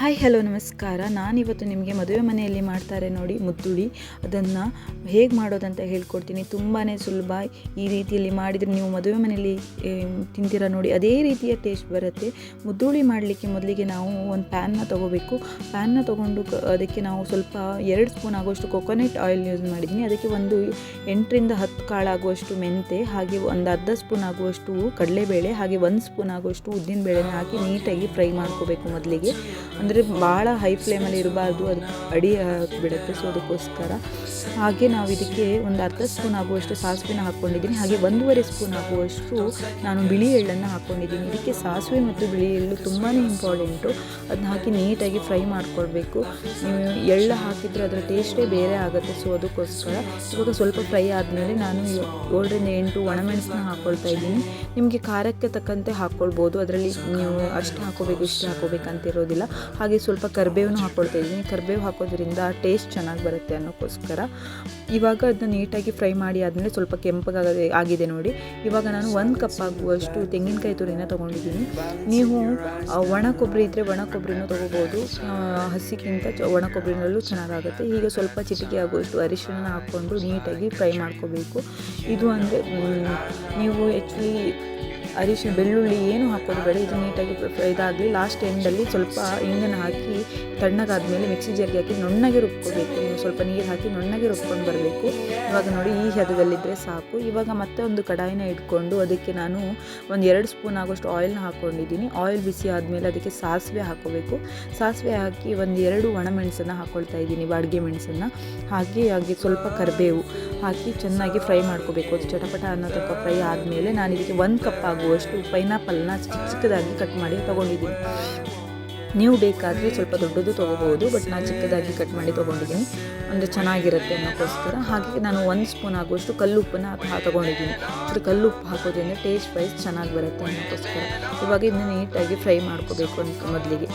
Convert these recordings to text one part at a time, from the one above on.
Hi, hello, ನಮಸ್ಕಾರ. ನಾನಿವತ್ತು ನಿಮಗೆ ಮದುವೆ ಮನೆಯಲ್ಲಿ ಮಾಡ್ತಾರೆ ನೋಡಿ ಮುದ್ದುಳಿ. ಅದನ್ನು ಹೇಗೆ ಮಾಡೋದಂತ ಹೇಳ್ಕೊಡ್ತೀನಿ. ತುಂಬಾ ಸುಲಭ. ಈ ರೀತಿಯಲ್ಲಿ ಮಾಡಿದರೆ ನೀವು ಮದುವೆ ಮನೆಯಲ್ಲಿ ತಿಂತೀರ ನೋಡಿ, ಅದೇ ರೀತಿಯ ಟೇಸ್ಟ್ ಬರುತ್ತೆ. ಮುದ್ದುಳಿ ಮಾಡಲಿಕ್ಕೆ ಮೊದಲಿಗೆ ನಾವು ಒಂದು ಪ್ಯಾನ್ನ ತೊಗೋಬೇಕು. ಪ್ಯಾನ್ನ ತೊಗೊಂಡು ಅದಕ್ಕೆ ನಾವು ಸ್ವಲ್ಪ ಎರಡು ಸ್ಪೂನ್ ಆಗುವಷ್ಟು ಕೊಕೊನೆಟ್ ಆಯಿಲ್ ಯೂಸ್ ಮಾಡಿದ್ದೀನಿ. ಅದಕ್ಕೆ ಒಂದು ಎಂಟರಿಂದ ಹತ್ತು ಕಾಳಾಗುವಷ್ಟು ಮೆಂತೆ, ಹಾಗೆ ಒಂದು ಅರ್ಧ ಸ್ಪೂನ್ ಆಗುವಷ್ಟು ಕಡಲೆಬೇಳೆ, ಹಾಗೆ ಒಂದು ಸ್ಪೂನ್ ಆಗುವಷ್ಟು ಉದ್ದಿನ ಬೇಳೆನ ಹಾಕಿ ನೀಟಾಗಿ ಫ್ರೈ ಮಾಡ್ಕೋಬೇಕು ಮೊದಲಿಗೆ. ಅಂದರೆ ಭಾಳ ಹೈ ಫ್ಲೇಮಲ್ಲಿ ಇರಬಾರ್ದು, ಅದು ಅಡಿ ಬಿಡುತ್ತೆ. ಸೊ ಅದಕ್ಕೋಸ್ಕರ ಹಾಗೆ ನಾವು ಇದಕ್ಕೆ ಒಂದು ಅರ್ಧ ಸ್ಪೂನ್ ಆಗುವಷ್ಟು ಸಾಸಿವೆನ ಹಾಕ್ಕೊಂಡಿದ್ದೀನಿ ಹಾಗೆ ಒಂದೂವರೆ ಸ್ಪೂನ್ ಆಗುವಷ್ಟು ನಾನು ಬಿಳಿ ಎಳ್ಳನ್ನು ಹಾಕ್ಕೊಂಡಿದ್ದೀನಿ ಇದಕ್ಕೆ ಸಾಸಿವೆ ಮತ್ತು ಬಿಳಿ ಎಳ್ಳು ತುಂಬಾ ಇಂಪಾರ್ಟೆಂಟು ಅದನ್ನ ಹಾಕಿ ನೀಟಾಗಿ ಫ್ರೈ ಮಾಡ್ಕೊಳ್ಬೇಕು. ನೀವು ಎಳ್ಳು ಹಾಕಿದರೆ ಅದರ ಟೇಸ್ಟೇ ಬೇರೆ ಆಗುತ್ತೆ. ಸೊ ಅದಕ್ಕೋಸ್ಕರ ಇವಾಗ ಸ್ವಲ್ಪ ಫ್ರೈ ಆದಮೇಲೆ ನಾನು ಏಳರಿಂದ ಎಂಟು ಒಣಮೆಣಸನ್ನ ಹಾಕ್ಕೊಳ್ತಾ ಇದ್ದೀನಿ. ನಿಮಗೆ ಖಾರಕ್ಕೆ ತಕ್ಕಂತೆ ಹಾಕ್ಕೊಳ್ಬೋದು ಅದರಲ್ಲಿ ನೀವು ಅಷ್ಟು ಹಾಕೋಬೇಕು, ಇಷ್ಟು ಹಾಕೋಬೇಕಂತ ಇರೋದಿಲ್ಲ ಹಾಗೆ ಸ್ವಲ್ಪ ಕರಿಬೇವನ್ನು ಹಾಕ್ಕೊಳ್ತಾ ಇದ್ದೀನಿ. ಕರಿಬೇವು ಹಾಕೋದ್ರಿಂದ ಟೇಸ್ಟ್ ಚೆನ್ನಾಗಿ ಬರುತ್ತೆ ಅನ್ನೋಕ್ಕೋಸ್ಕರ. ಇವಾಗ ಅದನ್ನ ನೀಟಾಗಿ ಫ್ರೈ ಮಾಡಿ ಆದಮೇಲೆ ಸ್ವಲ್ಪ ಕೆಂಪಗಾಗದೆ ಆಗಿದೆ ನೋಡಿ. ಇವಾಗ ನಾನು ಒಂದು ಕಪ್ ಆಗುವಷ್ಟು ತೆಂಗಿನಕಾಯಿ ತುರಿನ ತೊಗೊಂಡಿದ್ದೀನಿ. ನೀವು ಒಣ ಕೊಬ್ಬರಿ ಇದ್ದರೆ ಒಣ ಕೊಬ್ಬರಿನೂ ತೊಗೋಬೋದು. ಹಸಿಗಿಂತ ಒಣ ಕೊಬ್ಬರಿನಲ್ಲೂ ಚೆನ್ನಾಗಾಗುತ್ತೆ. ಈಗ ಸ್ವಲ್ಪ ಚಿಟಿಕೆ ಆಗುವಷ್ಟು ಅರಿಶಿನ ಹಾಕ್ಕೊಂಡು ನೀಟಾಗಿ ಫ್ರೈ ಮಾಡ್ಕೋಬೇಕು. ಇದು ಅಂದರೆ ನೀವು ಆ್ಯಕ್ಚುಲಿ ಅರಿಶಿನ ಬೆಳ್ಳುಳ್ಳಿ ಏನು ಹಾಕೋದು ಬೇಡ. ಇದು ನೀಟಾಗಿ ಇದಾಗಲಿ ಲಾಸ್ಟ್ ಎಂಡಲ್ಲಿ ಸ್ವಲ್ಪ ಇಂಗನ್ನು ಹಾಕಿ ತಣ್ಣಗಾದ್ಮೇಲೆ ಮಿಕ್ಸಿ ಜಾರ್ಗೆ ಹಾಕಿ ನುಣ್ಣಗೆ ರುಬ್ಕೋಬೇಕು. ನೀವು ಸ್ವಲ್ಪ ನೀರು ಹಾಕಿ ನುಣ್ಣಗೆ ರುಬ್ಕೊಂಡು ಬರಬೇಕು. ಇವಾಗ ನೋಡಿ ಈ ಹದದಲ್ಲಿದ್ದರೆ ಸಾಕು. ಇವಾಗ ಮತ್ತೆ ಒಂದು ಕಡಾಯಿನ ಇಟ್ಕೊಂಡು ಅದಕ್ಕೆ ನಾನು ಒಂದು ಎರಡು ಸ್ಪೂನ್ ಆಗೋಷ್ಟು ಆಯಿಲ್ನ ಹಾಕ್ಕೊಂಡಿದ್ದೀನಿ ಆಯಿಲ್ ಬಿಸಿ ಆದಮೇಲೆ ಅದಕ್ಕೆ ಸಾಸಿವೆ ಹಾಕೋಬೇಕು. ಸಾಸಿವೆ ಹಾಕಿ ಒಂದು ಎರಡು ಒಣಮೆಣಸನ್ನು ಹಾಕ್ಕೊಳ್ತಾ ಇದ್ದೀನಿ, ಬಾಡಿಗೆ ಮೆಣಸನ್ನು. ಹಾಗೆ ಹಾಗೆ ಸ್ವಲ್ಪ ಕರಿಬೇವು ಹಾಕಿ ಚೆನ್ನಾಗಿ ಫ್ರೈ ಮಾಡ್ಕೋಬೇಕು. ಅದು ಚಟಪಟ ಅನ್ನೋ ತಕ್ಕ ಫ್ರೈ ಆದಮೇಲೆ ನಾನು ಇದಕ್ಕೆ ಒಂದು ಕಪ್ ಆಗುವಷ್ಟು ಪೈನಾಪಲ್ನ ಚಿಕ್ಕ ಚಿಕ್ಕದಾಗಿ ಕಟ್ ಮಾಡಿ ತೊಗೊಂಡಿದ್ದೀನಿ. ನೀವು ಬೇಕಾದರೆ ಸ್ವಲ್ಪ ದೊಡ್ಡದು ತೊಗೋಬೋದು ಬಟ್ ನಾನು ಚಿಕ್ಕದಾಗಿ ಕಟ್ ಮಾಡಿ ತೊಗೊಂಡಿದ್ದೀನಿ. ಅಂದರೆ ಚೆನ್ನಾಗಿರುತ್ತೆ ಅನ್ನೋಕ್ಕೋಸ್ಕರ. ಹಾಗೆ ನಾನು ಒಂದು ಸ್ಪೂನ್ ಆಗುವಷ್ಟು ಕಲ್ಲುಪ್ಪನ್ನ ತೊಗೊಂಡಿದ್ದೀನಿ. ಕಲ್ಲು ಕಲ್ಲುಪ್ಪು ಹಾಕೋದ್ರಿಂದ ಟೇಸ್ಟ್ ವೈಸ್ ಚೆನ್ನಾಗಿ ಬರುತ್ತೆ ಅನ್ನೋಕ್ಕೋಸ್ಕರ. ಇವಾಗ ಇದನ್ನ ನೀಟಾಗಿ ಫ್ರೈ ಮಾಡ್ಕೋಬೇಕು ಅಂತ ಮೊದಲಿಗೆ.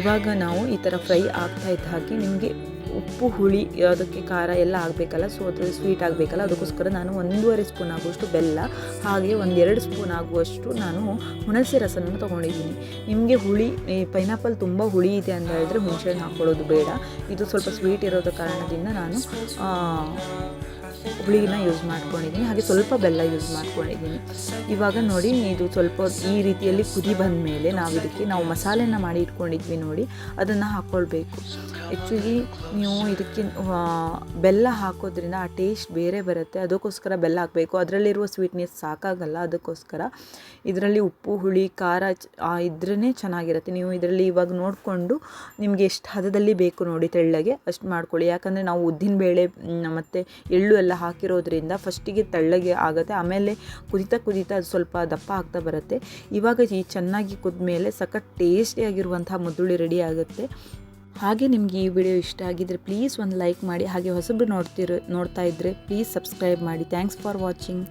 ಇವಾಗ ನಾವು ಈ ಥರ ಫ್ರೈ ಆಗ್ತಾ ಇದ್ದ ಹಾಗೆ ನಿಮಗೆ ಉಪ್ಪು, ಹುಳಿ ಅದಕ್ಕೆ ಖಾರ ಎಲ್ಲ ಆಗಬೇಕಲ್ಲ ಸೊ ಅದು ಸ್ವೀಟ್ ಆಗಬೇಕಲ್ಲ, ಅದಕ್ಕೋಸ್ಕರ ನಾನು ಒಂದೂವರೆ ಸ್ಪೂನ್ ಆಗುವಷ್ಟು ಬೆಲ್ಲ, ಹಾಗೆ ಒಂದೆರಡು ಸ್ಪೂನ್ ಆಗುವಷ್ಟು ನಾನು ಹುಣಸೆ ರಸನ ತೊಗೊಂಡಿದ್ದೀನಿ. ನಿಮಗೆ ಹುಳಿ, ಈ ಪೈನಾಪಲ್ ತುಂಬ ಹುಳಿ ಇದೆ ಅಂತ ಹೇಳಿದ್ರೆ ಹುಣಸೆ ಹಾಕ್ಕೊಳ್ಳೋದು ಬೇಡ. ಇದು ಸ್ವಲ್ಪ ಸ್ವೀಟ್ ಇರೋದ ಕಾರಣದಿಂದ ನಾನು ಹುಳಿನ ಯೂಸ್ ಮಾಡ್ಕೊಂಡಿದ್ದೀನಿ. ಹಾಗೆ ಸ್ವಲ್ಪ ಬೆಲ್ಲ ಯೂಸ್ ಮಾಡ್ಕೊಂಡಿದ್ದೀನಿ. ಇವಾಗ ನೋಡಿ, ಇದು ಸ್ವಲ್ಪ ಈ ರೀತಿಯಲ್ಲಿ ಕುದಿ ಬಂದ ಮೇಲೆ ನಾವು ಇದಕ್ಕೆ ನಾವು ಮಸಾಲೆನ ಮಾಡಿ ಇಟ್ಕೊಂಡಿದ್ವಿ ನೋಡಿ, ಅದನ್ನು ಹಾಕ್ಕೊಳ್ಬೇಕು ಆ್ಯಕ್ಚುಲಿ ನೀವು ಇದಕ್ಕೆ ಬೆಲ್ಲ ಹಾಕೋದ್ರಿಂದ ಆ ಟೇಸ್ಟ್ ಬೇರೆ ಬರುತ್ತೆ. ಅದಕ್ಕೋಸ್ಕರ ಬೆಲ್ಲ ಹಾಕಬೇಕು. ಅದರಲ್ಲಿರುವ ಸ್ವೀಟ್ನೆಸ್ ಸಾಕಾಗಲ್ಲ. ಅದಕ್ಕೋಸ್ಕರ ಇದರಲ್ಲಿ ಉಪ್ಪು, ಹುಳಿ, ಖಾರ ಇದ್ರೇ ಚೆನ್ನಾಗಿರುತ್ತೆ. ನೀವು ಇದರಲ್ಲಿ ಇವಾಗ ನೋಡಿಕೊಂಡು ನಿಮಗೆ ಎಷ್ಟು ಹದದಲ್ಲಿ ಬೇಕು ನೋಡಿ ತೆಳ್ಳಗೆ ಅಷ್ಟು ಮಾಡ್ಕೊಳ್ಳಿ. ಯಾಕಂದರೆ ನಾವು ಉದ್ದಿನ ಬೇಳೆ ಮತ್ತು ಎಳ್ಳು ಎಲ್ಲ ಹಾಕಿರೋದ್ರಿಂದ ಫಸ್ಟಿಗೆ ತೆಳ್ಳಗೆ ಆಗುತ್ತೆ, ಆಮೇಲೆ ಕುದಿತಾ ಕುದಿತಾ ಅದು ಸ್ವಲ್ಪ ದಪ್ಪ ಆಗ್ತಾ ಬರುತ್ತೆ. ಇವಾಗ ಈ ಚೆನ್ನಾಗಿ ಕುದ್ಮೇಲೆ ಸಖತ್ ಟೇಸ್ಟಿಯಾಗಿರುವಂತಹ ಮುದ್ದುಳಿ ರೆಡಿ ಆಗುತ್ತೆ. ಹಾಗೆ ನಿಮಗೆ ಈ ವಿಡಿಯೋ ಇಷ್ಟ ಆಗಿದ್ದರೆ ಪ್ಲೀಸ್ ಒಂದು ಲೈಕ್ ಮಾಡಿ, ಹಾಗೆ ಹೊಸಬ್ರು ನೋಡ್ತಿರೋ, ನೋಡ್ತಾ ಇದ್ದರೆ ಪ್ಲೀಸ್ ಸಬ್ಸ್ಕ್ರೈಬ್ ಮಾಡಿ. Thanks for watching.